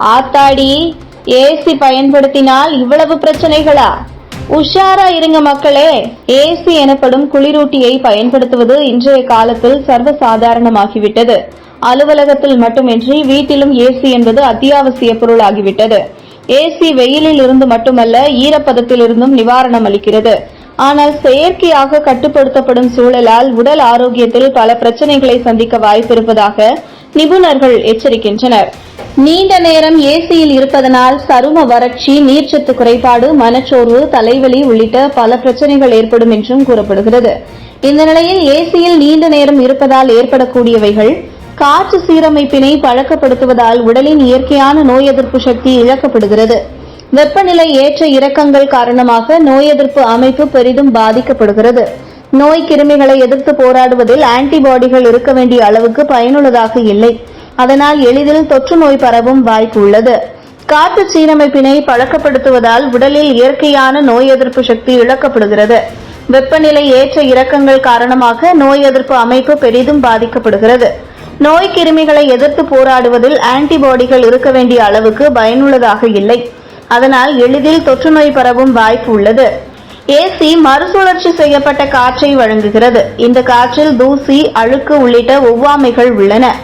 ஆத்தாடி ஏசி பயன்படுத்தினால் இவ்வளவு பிரச்சனைகளா? உஷாரா இருங்க மக்களே. ஏசி எனப்படும் குளிரூட்டியை பயன்படுத்துவது இன்றைய காலத்தில் சர்வசாதாரணமாகிவிட்டது. அலுவலகத்தில் மட்டுமின்றி வீட்டிலும் ஏசி என்பது அத்தியாவசிய பொருளாகிவிட்டது. ஏசி வெயிலில் இருந்து மட்டுமல்ல ஈரப்பதத்தில் இருந்தும் நிவாரணம் அளிக்கிறது. ஆனால் செயற்கையாக கட்டுப்படுத்தப்படும் சூழலால் உடல் ஆரோக்கியத்தில் பல பிரச்சனைகளை சந்திக்க வாய்ப்பிருப்பதாக நிபுணர்கள் எச்சரிக்கின்றனர். நீண்ட நேரம் ஏசியில் இருப்பதனால் சரும வறட்சி நீர்ச்சத்து குறைபாடு மனச்சோர்வு தலைவலி உள்ளிட்ட பல பிரச்சனைகள் ஏற்படும் என்றும் கூறப்படுகிறது. இந்த நிலையில் ஏசியில் நீண்ட நேரம் இருப்பதால் ஏற்படக்கூடியவைகள் காற்று சீரமைப்பினை பழக்கப்படுத்துவதால் உடலின் இயற்கையான நோய் எதிர்ப்பு சக்தி இழக்கப்படுகிறது. வெப்பநிலை ஏற்ற இறக்கங்கள் காரணமாக நோய் எதிர்ப்பு அமைப்பு பெரிதும் பாதிக்கப்படுகிறது. நோய் கிருமிகளை எதிர்த்து போராடுவதில் ஆன்டிபாடிகள் இருக்க வேண்டிய அளவுக்கு பயனுள்ளதாக இல்லை. அதனால் எளிதில் தொற்று நோய் பரவும் வாய்ப்பு உள்ளது. காற்று சீரமைப்பினை பழக்கப்படுத்துவதால் உடலில் இயற்கையான நோய் எதிர்ப்பு சக்தி இழக்கப்படுகிறது. வெப்பநிலை ஏற்ற இறக்கங்கள் காரணமாக நோய் எதிர்ப்பு அமைப்பு பெரிதும் பாதிக்கப்படுகிறது. நோய் கிருமிகளை எதிர்த்து போராடுவதில் ஆன்டிபாடிகள் இருக்க வேண்டிய அளவுக்கு பயனுள்ளதாக இல்லை. அதனால் எளிதில் தொற்று நோய் பரவும் வாய்ப்பு உள்ளது. ஏசி மறுசுழற்சி செய்யப்பட்ட காற்றை வழங்குகிறது. இந்த காற்றில் தூசி அழுக்கு உள்ளிட்ட ஒவ்வாமைகள் உள்ளன.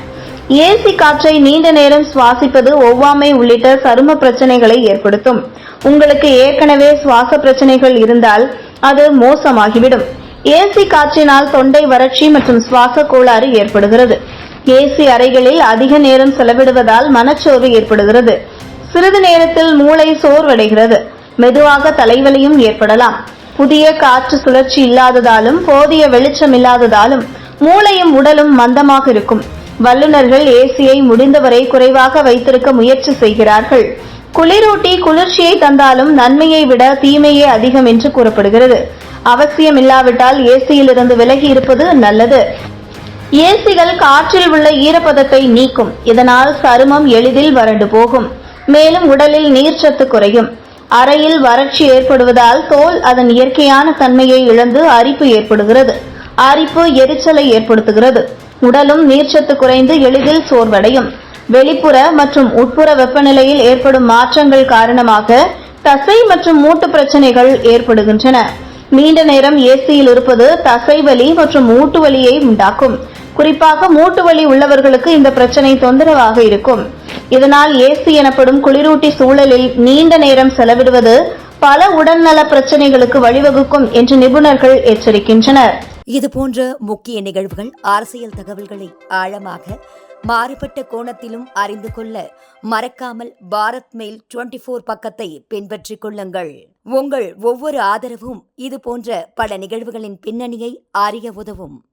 ஏசி காற்றை நீண்ட நேரம் சுவாசிப்பது ஒவ்வாமை உள்ளிட்ட சரும பிரச்சனைகளை ஏற்படுத்தும். உங்களுக்கு ஏற்கனவே சுவாச பிரச்சனைகள் இருந்தால் அது மோசமாகிவிடும். ஏசி காற்றினால் தொண்டை வறட்சி மற்றும் சுவாச கோளாறு ஏற்படுகிறது. ஏசி அறைகளில் அதிக நேரம் செலவிடுவதால் மனச்சோர்வு ஏற்படுகிறது. சிறிது நேரத்தில் மூளை சோர்வடைகிறது. மெதுவாக தலைவலியும் ஏற்படலாம். புதிய காற்று சுழற்சி இல்லாததாலும் போதிய வெளிச்சம் இல்லாததாலும் மூளையும் உடலும் மந்தமாக இருக்கும். வல்லுநர்கள் ஏசியை முடிந்தவரை குறைவாக வைத்திருக்க முயற்சி செய்கிறார்கள். குளிரூட்டி குளிர்ச்சியை தந்தாலும் நன்மையை விட தீமையே அதிகம் என்று கூறப்படுகிறது. அவசியம் இல்லாவிட்டால் ஏசியிலிருந்து விலகி இருப்பது நல்லது. ஏசிகள் காற்றில் உள்ள ஈரப்பதத்தை நீக்கும். இதனால் சருமம் எளிதில் வறண்டு போகும். மேலும் உடலில் நீர்ச்சத்து குறையும். அறையில் வறட்சி ஏற்படுவதால் தோல் அதன் இயற்கையான தன்மையை இழந்து அரிப்பு ஏற்படுகிறது. அரிப்பு எரிச்சலை ஏற்படுத்துகிறது. உடலும் நீர்ச்சத்து குறைந்து எளிதில் சோர்வடையும். வெளிப்புற மற்றும் உட்புற வெப்பநிலையில் ஏற்படும் மாற்றங்கள் காரணமாக தசை மற்றும் மூட்டு பிரச்சனைகள் ஏற்படுகின்றன. நீண்ட நேரம் ஏசியில் இருப்பது தசை வலி மற்றும் மூட்டு வலியை உண்டாக்கும். குறிப்பாக மூட்டு வலி உள்ளவர்களுக்கு இந்த பிரச்சனை தொந்தரவாக இருக்கும். இதனால் ஏசி எனப்படும் குளிரூட்டி சூழலில் நீண்ட நேரம் செலவிடுவது பல உடல்நல பிரச்சனைகளுக்கு வழிவகுக்கும் என்று நிபுணர்கள் எச்சரிக்கின்றனர். இது போன்ற முக்கிய நிகழ்வுகள் அரசியல் தகவல்களை ஆழமாக மாறுபட்ட கோணத்திலும் அறிந்து கொள்ள மறக்காமல் பாரத் மெயில் 24 ஃபோர் பக்கத்தை பின்பற்றிக் கொள்ளுங்கள். உங்கள் ஒவ்வொரு ஆதரவும் இது போன்ற பல நிகழ்வுகளின் பின்னணியை அறிய உதவும்.